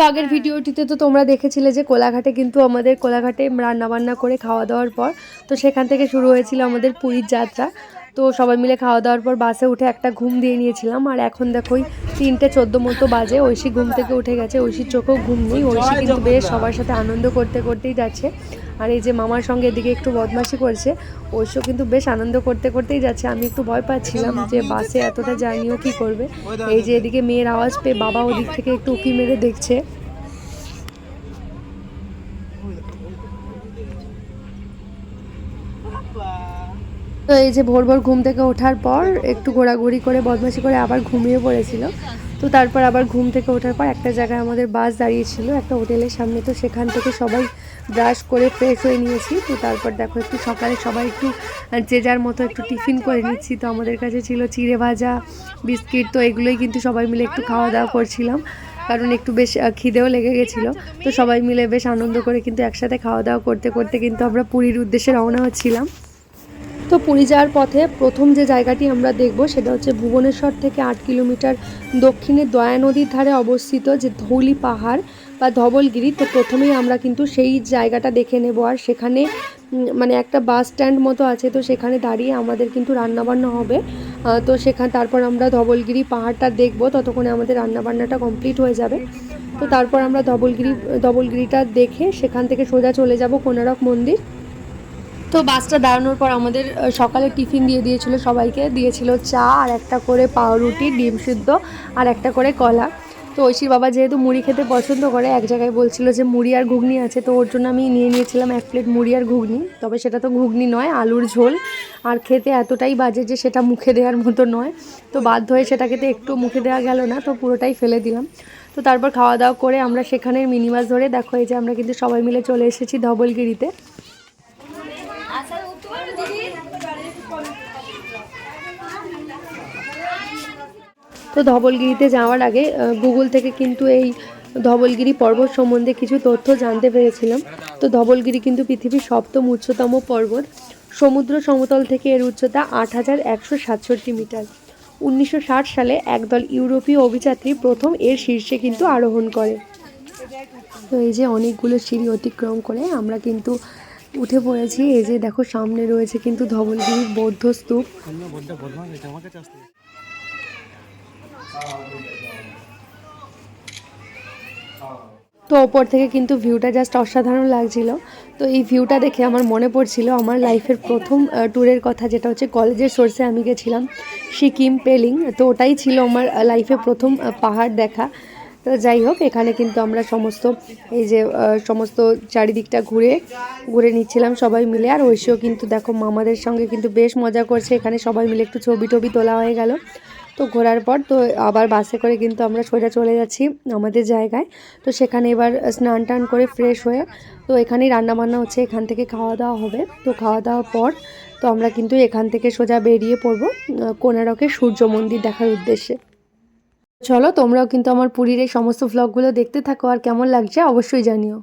তো আগের ভিডিওটিতে তো তোমরা দেখেছিলে যে কোলাঘাটে কিন্তু আমাদের কোলাঘাটে রান্নাবান্না করে খাওয়া দাওয়ার পর তো সেখান থেকে শুরু হয়েছিল আমাদের পুরীর যাত্রা। তো সবাই মিলে খাওয়া দাওয়ার পর বাসে উঠে একটা ঘুম দিয়ে নিয়েছিলাম আর এখন দেখো ওই তিনটে চোদ্দ মতো বাজে ঐশী ঘুম থেকে উঠে গেছে ঐশীর চোখেও ঘুম নেই ঐশী কিন্তু বেশ সবার সাথে আনন্দ করতে করতেই যাচ্ছে। আর এই যে মামার সঙ্গে এদিকে একটু বদমাশি করছে ঐশীও কিন্তু বেশ আনন্দ করতে করতেই যাচ্ছে। আমি একটু ভয় পাচ্ছিলাম যে বাসে এতটা জার্নিও কি করবে? এই যে এদিকে মেয়ের আওয়াজ পেয়ে বাবা ওদিক থেকে একটু উকি মেরে দেখছে। তো এই যে ভোর ভোর ঘুম থেকে ওঠার পর একটু ঘোরাঘুরি করে, বদমাশি করে আবার ঘুমিয়ে পড়েছিল। তো তারপর আবার ঘুম থেকে ওঠার পর একটা জায়গায় আমাদের বাস দাঁড়িয়েছিল একটা হোটেলের সামনে। তো সেখান থেকে সবাই ব্রাশ করে ফ্রেশ হয়ে নিয়েছি। তো তারপর দেখো একটু সকালে সবাই একটু যে যার মতো একটু টিফিন করে নিচ্ছি। তো আমাদের কাছে ছিল চিড়ে ভাজা, বিস্কিট, তো এগুলোই কিন্তু সবাই মিলে একটু খাওয়া দাওয়া করছিলাম। কারণ একটু বেশ খিদেও লেগে গেছিল। তো সবাই মিলে বেশ আনন্দ করে কিন্তু একসাথে খাওয়া দাওয়া করতে করতে কিন্তু আমরা পুরীর উদ্দেশ্যে রওনা হচ্ছিলাম। তো পুরী যাওয়ার পথে প্রথম যে জায়গাটি আমরা দেখব সেটা হচ্ছে ভুবনেশ্বর থেকে আট কিলোমিটার দক্ষিণে দয়া নদীর ধারে অবস্থিত যে ধৌলি পাহাড়। বা ধবলগিরি, তো প্রথমেই আমরা কিন্তু সেই জায়গাটা দেখে নেব। আর সেখানে মানে একটা বাস স্ট্যান্ড মতো আছে, তো সেখানে দাঁড়িয়ে আমাদের কিন্তু রান্নাবান্না হবে। তো সেখান, তারপর আমরা ধবলগিরি পাহাড়টা দেখব, ততক্ষণে আমাদের রান্নাবান্নাটা কমপ্লিট হয়ে যাবে। তো তারপর আমরা ধবলগিরি, ধবলগিরিটা দেখে সেখান থেকে সোজা চলে যাব কোনারক মন্দির। তো বাসটা দাঁড়ানোর পর আমাদের সকালে টিফিন দিয়ে দিয়েছিল সবাইকে। দিয়েছিল চা, আর একটা করে পাউরুটি, ডিম সিদ্ধ, আর একটা করে কলা। তো ঐশীর বাবা যেহেতু মুড়ি খেতে পছন্দ করে, এক জায়গায় বলছিল যে মুড়ি আর ঘুগনি আছে, তো ওর জন্য আমি নিয়ে নিয়েছিলাম এক প্লেট মুড়ি আর ঘুগনি। তবে সেটা তো ঘুগনি নয়, আলুর ঝোল। আর খেতে এতটাই বাজে যে সেটা মুখে দেওয়ার মতো নয়। তো বাধ্য হয়ে সেটা খেতে একটু মুখে দেওয়া গেল না, তো পুরোটাই ফেলে দিলাম। তো তারপর খাওয়া দাওয়া করে আমরা সেখানের মিনিমাস ধরে, দেখো এই যে আমরা কিন্তু সবাই মিলে চলে এসেছি ধবলগিরিতে। তো ধবলগিরিতে যাওয়ার আগে গুগল থেকে কিন্তু এই ধবলগিরি পর্বত সম্বন্ধে কিছু তথ্য জানতে পেরেছিলাম। তো ধবলগিরি কিন্তু পৃথিবীর সপ্তম উচ্চতম পর্বত। সমুদ্র সমতল থেকে এর উচ্চতা আট হাজার একশো সাতষট্টি মিটার। উনিশশো ষাট সালে একদল ইউরোপীয় অভিযাত্রী প্রথম এর শীর্ষে কিন্তু আরোহণ করে। তো এই যে অনেকগুলো সিঁড়ি অতিক্রম করে আমরা কিন্তু উঠে পড়েছি। এই যে দেখো, সামনে রয়েছে কিন্তু ধবলগিরির বৌদ্ধ স্তূপ। তো ওপর থেকে কিন্তু ভিউটা জাস্ট অসাধারণ লাগছিল। তো এই ভিউটা দেখে আমার মনে পড়ছিল আমার লাইফের প্রথম ট্যুরের কথা যেটা হচ্ছে কলেজের সোর্সে আমি গেছিলাম, সিকিম, পেলিং। তো ওটাই ছিল আমার লাইফে প্রথম পাহাড় দেখা। তো যাই হোক, এখানে কিন্তু আমরা সমস্ত, এই যে সমস্ত চারিদিকটা ঘুরে ঘুরে নিচ্ছিলাম সবাই মিলে। আর ঐশীও কিন্তু দেখো মামাদের সঙ্গে কিন্তু বেশ মজা করছে। এখানে সবাই মিলে একটু ছবি টবি তোলা হয়ে গেল। তো ঘোরার পর তো আবার বাসে করে কিন্তু আমরা সোজা চলে যাচ্ছি আমাদের জায়গায়। তো সেখানে এবার স্নান টান করে ফ্রেশ হয়ে তো এখানেই রান্নাবান্না হচ্ছে এখান থেকে খাওয়া দাওয়া হবে। তো খাওয়া দাওয়ার পর তো আমরা কিন্তু এখান থেকে সোজা বেরিয়ে পড়ব আহ, কোনারকের সূর্য মন্দির দেখার উদ্দেশ্যে। চলো তোমরাও কিন্তু আমার পুরীর এই সমস্ত ভ্লগগুলো দেখতে থাকো আর কেমন লাগছে অবশ্যই জানিও।